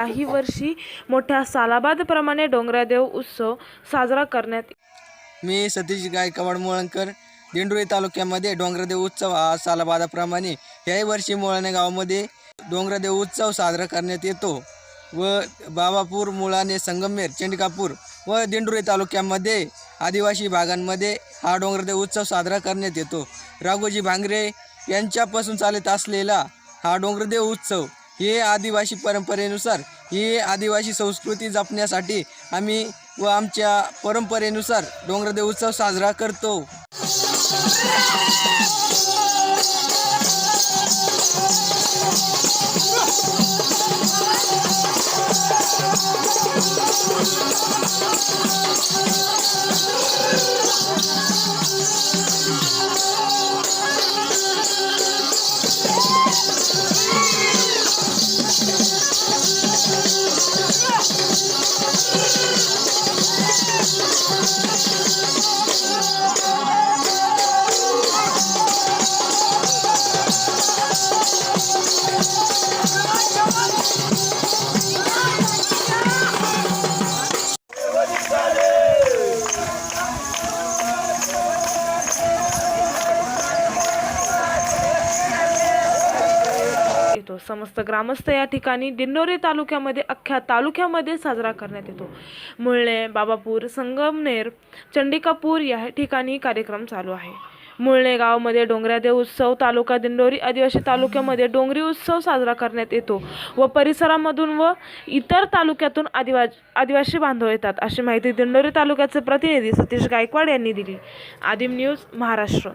काही वर्षी मोठ्या सालाबादप्रमाणे डोंगरादेव उत्सव साजरा करण्यात मी सतीश गायकवाड मुळंकर दिंडोरी तालुक्यामध्ये डोंगरदेव उत्सव हा सालाबादाप्रमाणे याही वर्षी मुळाने गावामध्ये डोंगरदेव उत्सव साजरा करण्यात येतो. व बाबापूर मुळाणे संगमेर चेंडकापूर व दिंडोरी तालुक्यामध्ये आदिवासी भागांमध्ये हा डोंगरदेव उत्सव साजरा करण्यात येतो. राघोजी भांगरे यांच्यापासून चालत असलेला हा डोंगरदेव उत्सव हे आदिवासी परंपरेनुसार ही आदिवासी संस्कृती जपण्यासाठी आम्ही व आमच्या परंपरेनुसार डोंगरदेव उत्सव साजरा करतो. येतो. समस्त ग्रामस्थ या ठिकाणी दिंडोरी तालुक्यामध्ये अख्ख्या तालुक्यामध्ये साजरा करण्यात येतो. मुळणे बाबापूर संगमनेर चंडिकापूर या ठिकाणी कार्यक्रम चालू आहे. मुळणे गावामध्ये डोंगरादेव उत्सव तालुका दिंडोरी आदिवासी तालुक्यामध्ये डोंगरी उत्सव साजरा करण्यात येतो व परिसरामधून व इतर तालुक्यातून आदिवा आदिवासी बांधव येतात अशी माहिती दिंडोरी तालुक्याचे प्रतिनिधी सतीश गायकवाड यांनी दिली. आदिम न्यूज महाराष्ट्र.